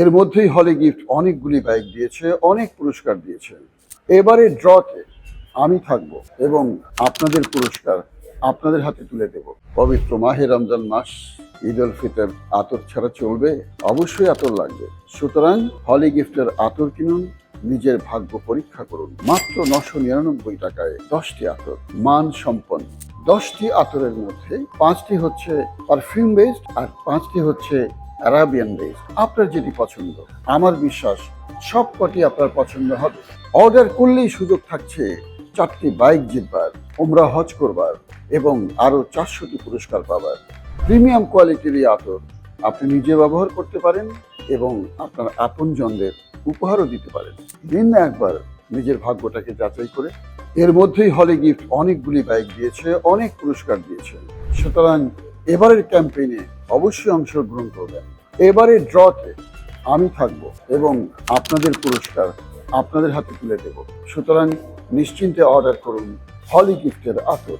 এর মধ্যেই হলে গিফট অনেকগুলি বাইক দিয়েছে, অনেক পুরস্কার দিয়েছে। এবারে ড্রতে আমি থাকব এবং আপনাদের পুরস্কার আপনাদের হাতে তুলে দেব। পবিত্র মাহে রমজান মাস, ঈদ উল ফিতর আতর ছাড়া চলবে, অবশ্যই আতর লাগবে। সুতরাং হলি গিফটের আতর কিনুন, নিজের ভাগ্য পরীক্ষা করুন। মাত্র নশো নিরানব্বই টাকায় দশটি আতর, মান সম্পন্ন। দশটি আতরের মধ্যে পাঁচটি হচ্ছে পারফিউম বেসড আর পাঁচটি হচ্ছে অ্যারাবিয়ান বেসড আপনার যেটি পছন্দ, আমার বিশ্বাস সব কটি আপনার পছন্দ হবে। অর্ডার করলেই সুযোগ থাকছে চারটি বাইক জিতবার ওমরা হজ করবার এবং আরও চারশোটি পুরস্কার পাবার। প্রিমিয়াম কোয়ালিটির এই আতর আপনি নিজে ব্যবহার করতে পারেন এবং আপনার আপনজনদের উপহারও দিতে পারেন। দিন না একবার নিজের ভাগ্যটাকে যাচাই করে। এর মধ্যেই হলে গিফট অনেকগুলি বাইক দিয়েছে, অনেক পুরস্কার দিয়েছে। সুতরাং এবারের ক্যাম্পেইনে অবশ্যই অংশগ্রহণ করবেন। এবারের ড্রতে আমি থাকব এবং আপনাদের পুরস্কার আপনাদের হাতে তুলে দেব। সুতরাং নিশ্চিন্তে অর্ডার করুন হলি গিফটের আতর।